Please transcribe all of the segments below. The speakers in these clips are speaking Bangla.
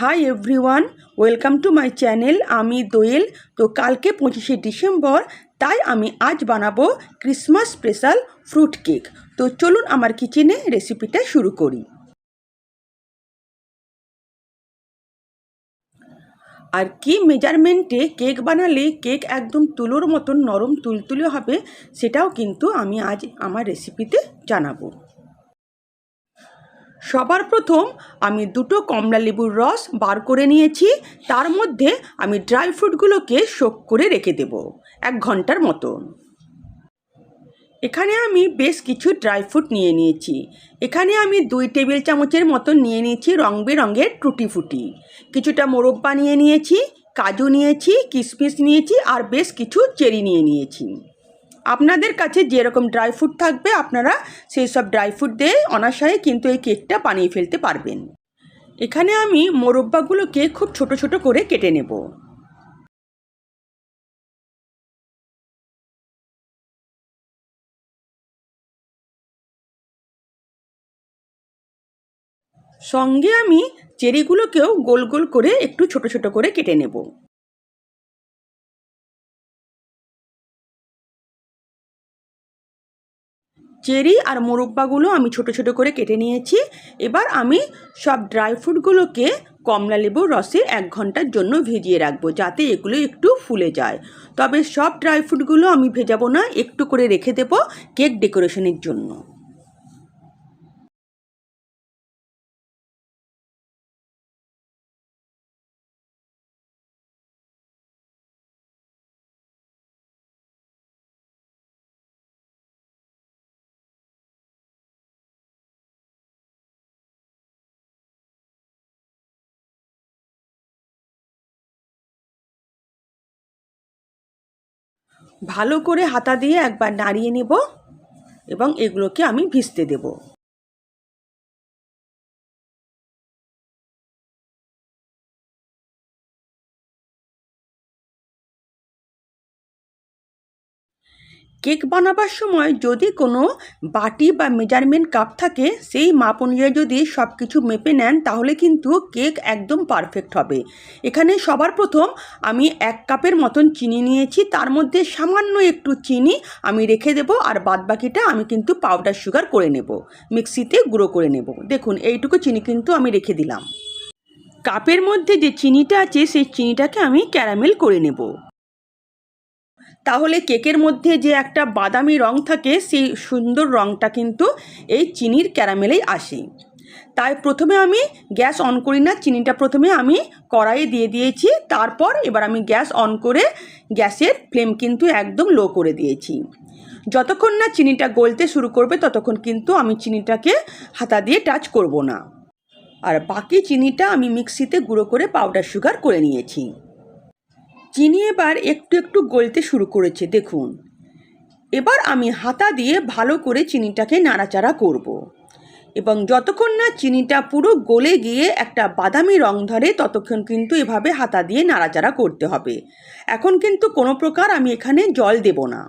Hi everyone welcome to my channel আমি দোয়েল। তো কালকে পঁচিশে ডিসেম্বর, তাই আমি আজ বানাবো ক্রিসমাস স্পেশাল ফ্রুট কেক তো চলুন আমার কিচেনে রেসিপিটা শুরু করি। আর কি মেজারমেন্টে কেক বানালে কেক একদম তুলোর মতন নরম তুলতুলে হবে, সেটাও কিন্তু আমি আজ আমার রেসিপিতে জানাব। সবার প্রথম আমি দুটো কমলা লেবুর রস বার করে নিয়েছি, তার মধ্যে আমি ড্রাই ফ্রুটগুলোকে শোক করে রেখে দেব এক ঘণ্টার মতন এখানে আমি বেশ কিছু ড্রাই ফ্রুট নিয়ে নিয়েছি। এখানে আমি দুই টেবিল চামচের মতন নিয়ে নিয়েছি রং বেরঙের টুটি ফুটি। কিছুটা মোরব্বা নিয়ে নিয়েছি, কাজু নিয়েছি কিশমিশ নিয়েছি আর বেশ কিছু চেরি নিয়ে নিয়েছি। আপনাদের কাছে যেরকম ড্রাই ফ্রুট থাকবে, আপনারা সেই সব ড্রাই ফ্রুট দিয়ে অনাসারে কিন্তু এই কেকটা বানিয়ে ফেলতে পারবেন। এখানে আমি মোরব্বাগুলোকে খুব ছোট ছোট করে কেটে নেব। সঙ্গে আমি চেরিগুলোকেও গোল গোল করে একটু ছোট ছোট করে কেটে নেব। চেরি আর মোরব্বাগুলো আমি ছোট ছোট করে কেটে নিয়েছি। এবার আমি সব ড্রাই ফ্রুটগুলোকে কমলা লেবুর রসে এক ঘণ্টার জন্য ভিজিয়ে রাখব যাতে এগুলো একটু ফুলে যায়। তবে সব ড্রাই ফ্রুটগুলো আমি ভেজাবো না, একটু করে রেখে দেবো কেক ডেকোরেশনের জন্য। ভালো করে হাতা দিয়ে একবার নাড়িয়ে নেব এবং এগুলোকে আমি ভিজতে দেব। কেক বানাবার সময় যদি কোনো বাটি বা মেজারমেন্ট কাপ থাকে, সেই মাপ অনুযায়ী যদি সব কিছু মেপে নেন, তাহলে কিন্তু কেক একদম পারফেক্ট হবে। এখানে সবার প্রথম আমি এক কাপের মতন চিনি নিয়েছি, তার মধ্যে সামান্য একটু চিনি আমি রেখে দেব আর বাদ বাকিটা আমি কিন্তু পাউডার সুগার করে নেব। মিক্সিতে গুঁড়ো করে নেব। দেখুন, এইটুকু চিনি কিন্তু আমি রেখে দিলাম। কাপের মধ্যে যে চিনিটা আছে, সেই চিনিটাকে আমি ক্যারামেল করে নেব। তাহলে কেকের মধ্যে যে একটা বাদামি রং থাকে, সেই সুন্দর রংটা কিন্তু এই চিনির ক্যারামেলেই আসে। তাই প্রথমে আমি গ্যাস অন করি না, চিনিটা প্রথমে আমি কড়াইয়ে দিয়ে দিয়েছি, তারপর এবার আমি গ্যাস অন করে গ্যাসের ফ্লেম কিন্তু একদম লো করে দিয়েছি। যতক্ষণ না চিনিটা গলতে শুরু করবে, ততক্ষণ কিন্তু আমি চিনিটাকে হাতা দিয়ে টাচ করব না। আর বাকি চিনিটা আমি মিক্সিতে গুঁড়ো করে পাউডার সুগার করে নিয়েছি। চিনি এবার একটু একটু গলতে শুরু করেছে, দেখুন। এবার আমি হাতা দিয়ে ভালো করে চিনিটাকে নাড়াচাড়া করব। এবং যতক্ষণ না চিনিটা পুরো গলে গিয়ে একটা বাদামি রং ধরে, ততক্ষণ কিন্তু এভাবে হাতা দিয়ে নাড়াচাড়া করতে হবে। এখন কিন্তু কোনো প্রকার আমি এখানে জল দেব না।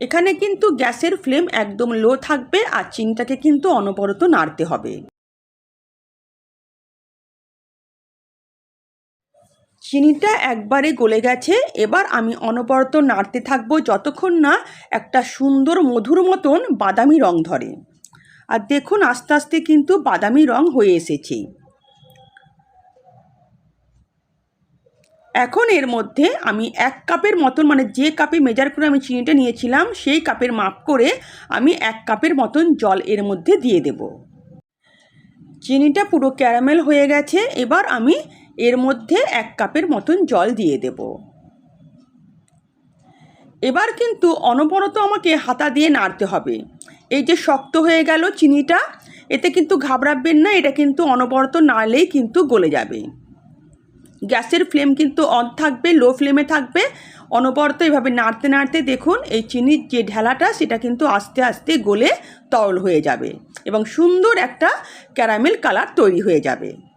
এখানে কিন্তু গ্যাসের ফ্লেম একদম লো থাকবে আর চিনিটাকে কিন্তু অনবরত নাড়তে হবে। চিনিটা একবারে গলে গেছে। এবার আমি অনবরত নাড়তে থাকব যতক্ষণ না একটা সুন্দর মধুর মতন বাদামি রং ধরে। আর দেখুন আস্তে আস্তে কিন্তু বাদামি রং হয়ে এসেছে। এখন এর মধ্যে আমি এক কাপের মতন মানে যে কাপে মেজার করে আমি চিনিটা নিয়েছিলাম, সেই কাপের মাপ করে আমি এক কাপের মতন জল এর মধ্যে দিয়ে দেব। চিনিটা পুরো ক্যারামেল হয়ে গেছে। এবার আমি এর মধ্যে এক কাপের মতন জল দিয়ে দেব। এবার কিন্তু অনবরত আমাকে হাতা দিয়ে নাড়তে হবে। এই যে শক্ত হয়ে গেল চিনিটা, এতে কিন্তু ঘাবড়াবেন না, এটা কিন্তু অনবরত নাড়লেই কিন্তু গলে যাবে। গ্যাসের ফ্লেম কিন্তু অন থাকবে, লো ফ্লেমে থাকবে। অনবরত এভাবে নাড়তে নাড়তে দেখুন, এই চিনির যে ঢেলাটা, সেটা কিন্তু আস্তে আস্তে গলে তরল হয়ে যাবে এবং সুন্দর একটা ক্যারামেল কালার তৈরি হয়ে যাবে।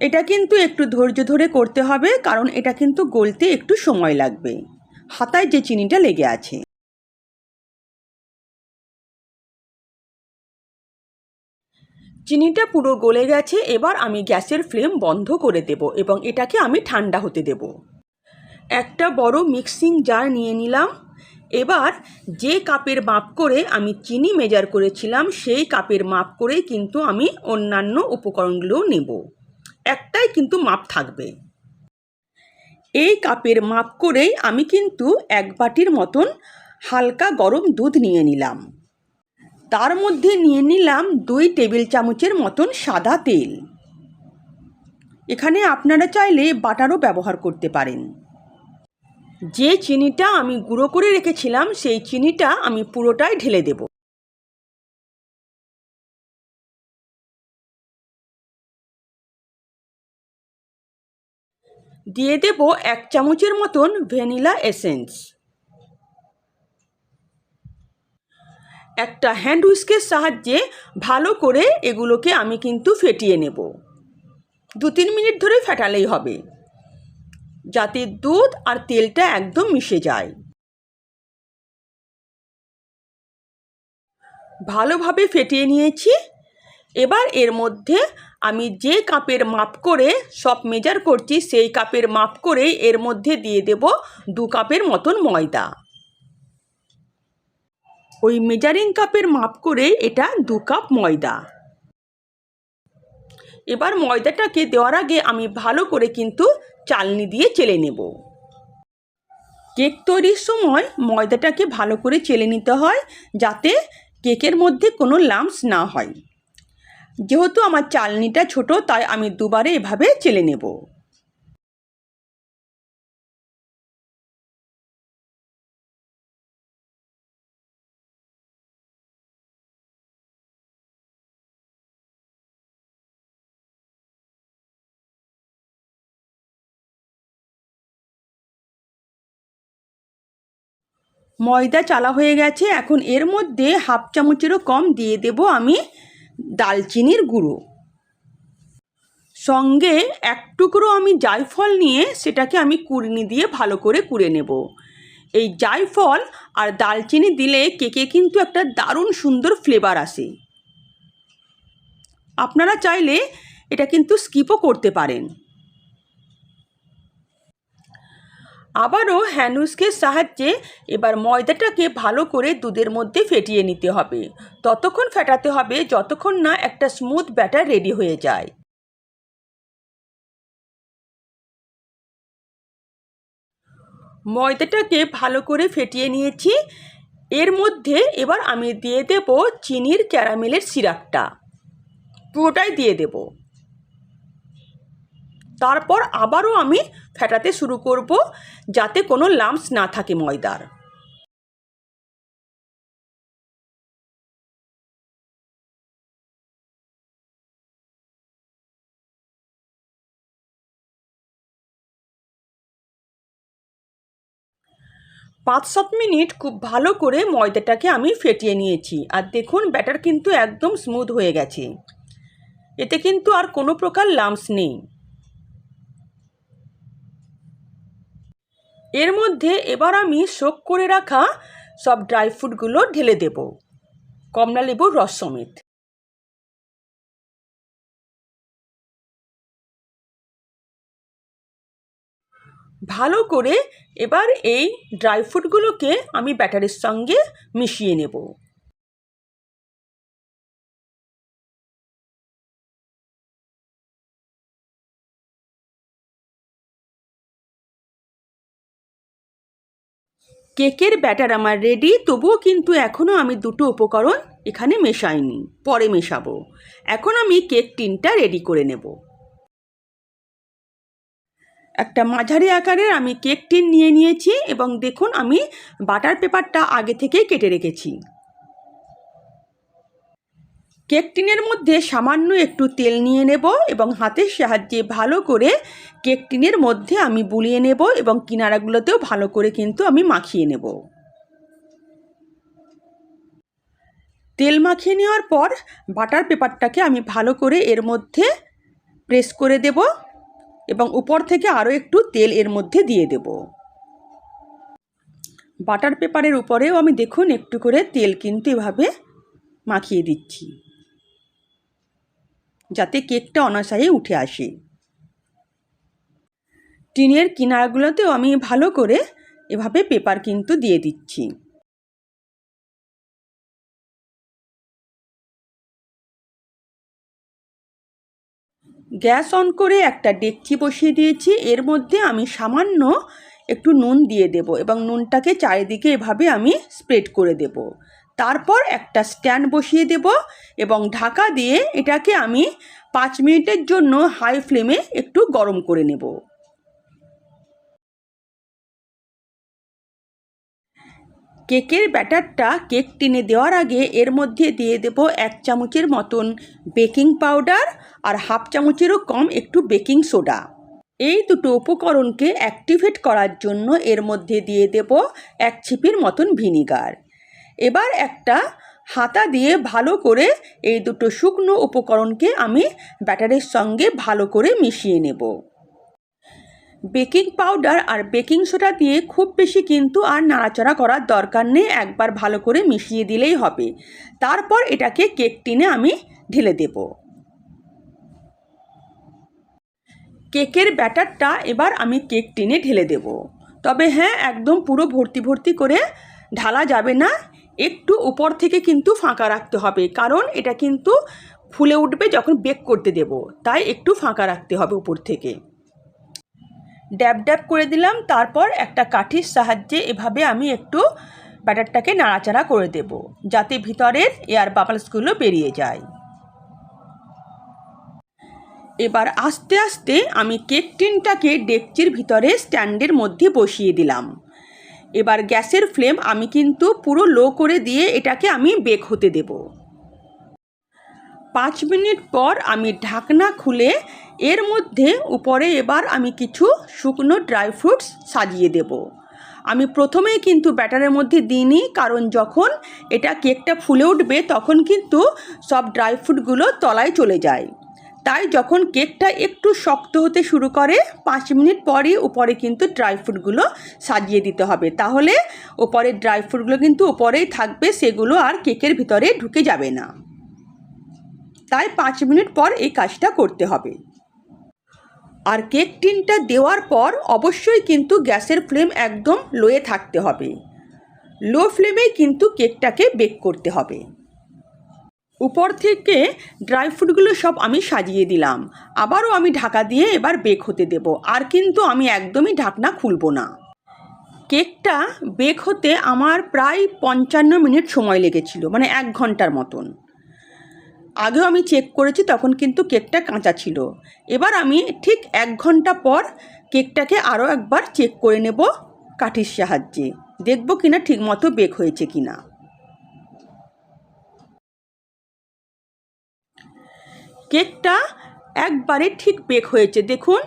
এটা কিন্তু একটু ধৈর্য ধরে করতে হবে, কারণ এটা কিন্তু গলতে একটু সময় লাগবে। হাতায় যে চিনিটা লেগে আছে। চিনিটা পুরো গলে গেছে, এবার আমি গ্যাসের ফ্লেম বন্ধ করে দেব এবং এটাকে আমি ঠান্ডা হতে দেব। একটা বড় মিক্সিং জার নিয়ে নিলাম। এবার যে কাপের মাপ করে আমি চিনি মেজার করেছিলাম, সেই কাপের মাপ করে কিন্তু আমি অন্যান্য উপকরণগুলোও নেব। একটাই কিন্তু মাপ থাকবে। এই কাপের মাপ করেই আমি কিন্তু এক বাটির মতন হালকা গরম দুধ নিয়ে নিলাম। তার মধ্যে নিয়ে নিলাম দুই টেবিল চামচের মতন সাদা তেল। এখানে আপনারা চাইলে বাটারও ব্যবহার করতে পারেন। যে চিনিটা আমি গুঁড়ো করে রেখেছিলাম, সেই চিনিটা আমি পুরোটাই ঢেলে দেব। দিয়ে দেব এক চামচের মতন ভ্যানিলা এসেন্স। একটা হ্যান্ড হুইস্কের সাহায্যে ভালো করে এগুলোকে আমি কিন্তু ফেটিয়ে নেব। দু তিন মিনিট ধরে ফেটালেই হবে, যাতে দুধ আর তেলটা একদম মিশে যায়। ভালোভাবে ফেটিয়ে নিয়েছি এবার এর মধ্যে আমি যে কাপের মাপ করে সব মেজার করছি, সেই কাপের মাপ করে এর মধ্যে দিয়ে দেব দু কাপের মতন ময়দা। ওই মেজারিং কাপের মাপ করে এটা দু কাপ ময়দা। এবার ময়দাটাকে দেওয়ার আগে আমি ভালো করে কিন্তু চালনি দিয়ে চেলে নেব। কেক তৈরির সময় ময়দাটাকে ভালো করে চেলে নিতে হয়, যাতে কেকের মধ্যে কোনো লাম্পস না হয়। যেহেতু আমার চালনিটা ছোট, তাই আমি দুবারে এভাবে চেলে নেব। ময়দা চালা হয়ে গেছে, এখন এর মধ্যে হাফ চামচেরও কম দিয়ে দেব আমি দালচিনির গুঁড়ো। সঙ্গে এক টুকরো আমি জায়ফল নিয়ে সেটাকে আমি কুড়নি দিয়ে ভালো করে কুড়ে নেব। এই জায়ফল আর দালচিনি দিলে কেকে কিন্তু একটা দারুণ সুন্দর ফ্লেভার আসে। আপনারা চাইলে এটা কিন্তু স্কিপও করতে পারেন। আবারও হ্যান্ডউস্কের সাহায্যে এবার ময়দাটাকে ভালো করে দুধের মধ্যে ফেটিয়ে নিতে হবে। ততক্ষণ ফেটাতে হবে যতক্ষণ না একটা স্মুথ ব্যাটার রেডি হয়ে যায়। ময়দাটাকে ভালো করে ফেটিয়ে নিয়েছি। এর মধ্যে এবার আমি দিয়ে দেব চিনির ক্যারামেলের সিরাপটা। পুরোটাই দিয়ে দেব। তারপর আবারও আমি ফেটাতে শুরু করব, যাতে কোনো লাম্পস না থাকে ময়দার। পাঁচ সাত মিনিট খুব ভালো করে ময়দাটাকে আমি ফেটিয়ে নিয়েছি, আর দেখুন ব্যাটার কিন্তু একদম স্মুথ হয়ে গেছে। এতে কিন্তু আর কোনো প্রকার লাম্পস নেই। এর মধ্যে এবার আমি শোক করে রাখা সব ড্রাই ফ্রুটগুলো ঢেলে দেব। কমলা লেবুর রস সমেত। ভালো করে এবার এই ড্রাই ফ্রুটগুলোকে আমি ব্যাটারের সঙ্গে মিশিয়ে নেব। কেকের ব্যাটার আমার রেডি তবুও কিন্তু এখনও আমি দুটো উপকরণ এখানে মেশাইনি, পরে মেশাবো। এখন আমি কেক টিনটা রেডি করে নেব। একটা মাঝারি আকারের আমি কেক টিন নিয়ে নিয়েছি এবং দেখুন আমি বাটার পেপারটা আগে থেকেই কেটে রেখেছি। কেক টিনের মধ্যে সামান্য একটু তেল নিয়ে নেব এবং হাতের সাহায্যে ভালো করে কেক টিনের মধ্যে আমি বুলিয়ে নেব এবং কিনারাগুলোতেও ভালো করে কিন্তু আমি মাখিয়ে নেব। তেল মাখিয়ে নেওয়ার পর বাটার পেপারটাকে আমি ভালো করে এর মধ্যে প্রেস করে দেব এবং উপর থেকে আরও একটু তেল এর মধ্যে দিয়ে দেব। বাটার পেপারের উপরেও আমি দেখুন একটু করে তেল কিন্তু এভাবে মাখিয়ে দিচ্ছি। যাতে কেকটা অনাসারে উঠে আসে। টিনের কিনারগুলোতেও আমি ভালো করে এভাবে পেপার কিন্তু দিয়ে দিচ্ছি। গ্যাস অন করে একটা ডেকচি বসিয়ে দিয়েছি। এর মধ্যে আমি সামান্য একটু নুন দিয়ে দেব এবং নুনটাকে চারিদিকে এভাবে আমি স্প্রেড করে দেব। তারপর একটা স্ট্যান্ড বসিয়ে দেব এবং ঢাকা দিয়ে এটাকে আমি পাঁচ মিনিটের জন্য হাই ফ্লেমে একটু গরম করে নেব। কেকের ব্যাটারটা কেক টিনে দেওয়ার আগে এর মধ্যে দিয়ে দেব এক চামচের মতন বেকিং পাউডার আর হাফ চামচেরও কম একটু বেকিং সোডা। এই দুটো উপকরণকে অ্যাক্টিভেট করার জন্য এর মধ্যে দিয়ে দেব এক ছিপির মতন ভিনিগার। এবার একটা হাতা দিয়ে ভালো করে এই দুটো শুকনো উপকরণকে আমি ব্যাটারের সঙ্গে ভালো করে মিশিয়ে নেব। বেকিং পাউডার আর বেকিং সোডা দিয়ে খুব বেশি কিন্তু আর নাড়াচাড়া করার দরকার নেই, একবার ভালো করে মিশিয়ে দিলেই হবে। তারপর এটাকে কেক টিনে আমি ঢেলে দেব। কেকের ব্যাটারটা এবার আমি কেক টিনে ঢেলে দেব। তবে হ্যাঁ একদম পুরো ভর্তি ভর্তি করে ঢালা যাবে না একটু উপর থেকে কিন্তু ফাঁকা রাখতে হবে। কারণ এটা কিন্তু ফুলে উঠবে যখন বেক করতে দেব। তাই একটু ফাঁকা রাখতে হবে উপর থেকে। ড্যাব ড্যাব করে দিলাম। তারপর একটা কাঠির সাহায্যে এভাবে আমি একটু ব্যাটারটাকে নাড়াচাড়া করে দেব, যাতে ভিতরের এয়ার বাবলসগুলো বেরিয়ে যায়। এবার আস্তে আস্তে আমি কেক টিনটাকে ডেকচির ভিতরে স্ট্যান্ডের মধ্যে বসিয়ে দিলাম। এবার গ্যাসের ফ্লেম আমি কিন্তু পুরো লো করে দিয়ে এটাকে আমি বেক হতে দেব। পাঁচ মিনিট পর আমি ঢাকনা খুলে এর মধ্যে উপরে এবার আমি কিছু শুকনো ড্রাই ফ্রুটস সাজিয়ে দেব। আমি প্রথমেই কিন্তু ব্যাটারের মধ্যে দিইনি, কারণ যখন এটা কেকটা ফুলে উঠবে তখন কিন্তু সব ড্রাই ফ্রুটগুলো তলায় চলে যায়। তাই যখন কেকটা একটু শক্ত হতে শুরু করে, পাঁচ মিনিট পরই উপরে কিন্তু ড্রাই ফ্রুটগুলো সাজিয়ে দিতে হবে। তাহলে ওপরের ড্রাই ফ্রুটগুলো কিন্তু ওপরেই থাকবে, সেগুলো আর কেকের ভিতরে ঢুকে যাবে না। তাই পাঁচ মিনিট পর এই কাজটা করতে হবে। আর কেক টিনটা দেওয়ার পর অবশ্যই কিন্তু গ্যাসের ফ্লেম একদম লোয়ে থাকতে হবে। লো ফ্লেমেই কিন্তু কেকটাকে বেক করতে হবে। উপর থেকে ড্রাই ফ্রুটগুলো সব আমি সাজিয়ে দিলাম। আবারও আমি ঢাকা দিয়ে এবার বেক হতে দেব। আর কিন্তু আমি একদমই ঢাকনা খুলব না। কেকটা বেক হতে আমার প্রায় পঞ্চান্ন মিনিট সময় লেগেছিল মানে এক ঘণ্টার মতন। আগেও আমি চেক করেছি, তখন কিন্তু কেকটা কাঁচা ছিল। এবার আমি ঠিক এক ঘণ্টা পর কেকটাকে আরও একবার চেক করে নেব কাঠির সাহায্যে। দেখব কিনা ঠিকমতো বেক হয়েছে কিনা। কেকটা একবারে ঠিক বেক হয়েছে। দেখুন,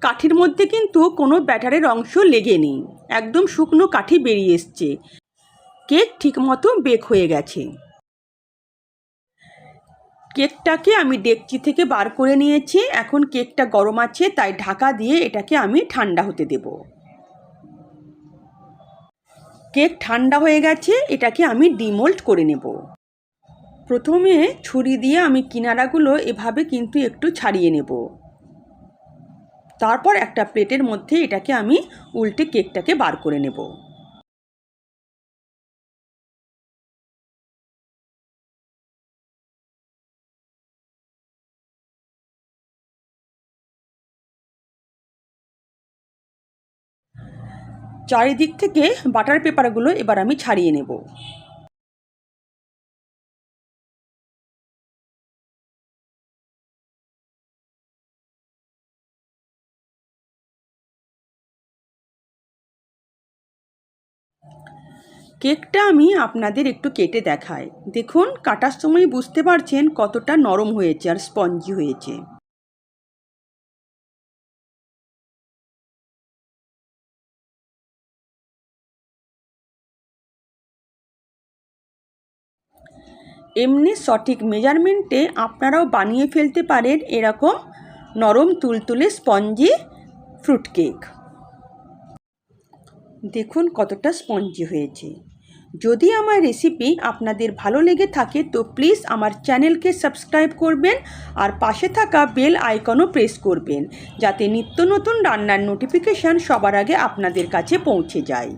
কাঠির মধ্যে কিন্তু কোনো ব্যাটারের অংশ লেগে নেই। একদম শুকনো কাঠি বেরিয়ে এসছে। কেক ঠিকমতো বেক হয়ে গেছে। কেকটাকে আমি ডেকচি থেকে বার করে নিয়েছি। এখন কেকটা গরম আছে, তাই ঢাকা দিয়ে এটাকে আমি ঠান্ডা হতে দেব। কেক ঠান্ডা হয়ে গেছে, এটাকে আমি ডিমোল্ড করে নেব। প্রথমে ছুরি দিয়ে আমি কিনারাগুলো এভাবে কিন্তু একটু ছাড়িয়ে নেব। তারপর একটা প্লেটের মধ্যে এটাকে আমি উল্টে কেকটাকে বার করে নেব। চারিদিক থেকে বাটার পেপারগুলো এবার আমি ছাড়িয়ে নেব। কেকটা আমি আপনাদের একটু কেটে দেখাই। দেখুন, কাটার সময় বুঝতে পারছেন কতটা নরম হয়েছে আর স্পঞ্জি হয়েছে। এমনি সঠিক মেজারমেন্টে আপনারাও বানিয়ে ফেলতে পারেন এরকম নরম তুলতুলে স্পঞ্জি ফ্রুট কেক দেখুন কতটা স্পঞ্জি হয়েছে। যদি আমার রেসিপি আপনাদের ভালো লেগে থাকে, তো প্লিজ আমার চ্যানেলকে সাবস্ক্রাইব করবেন আর পাশে থাকা বেল আইকনও প্রেস করবেন, যাতে নিত্য নতুন রান্নার নোটিফিকেশান সবার আগে আপনাদের কাছে পৌঁছে যায়।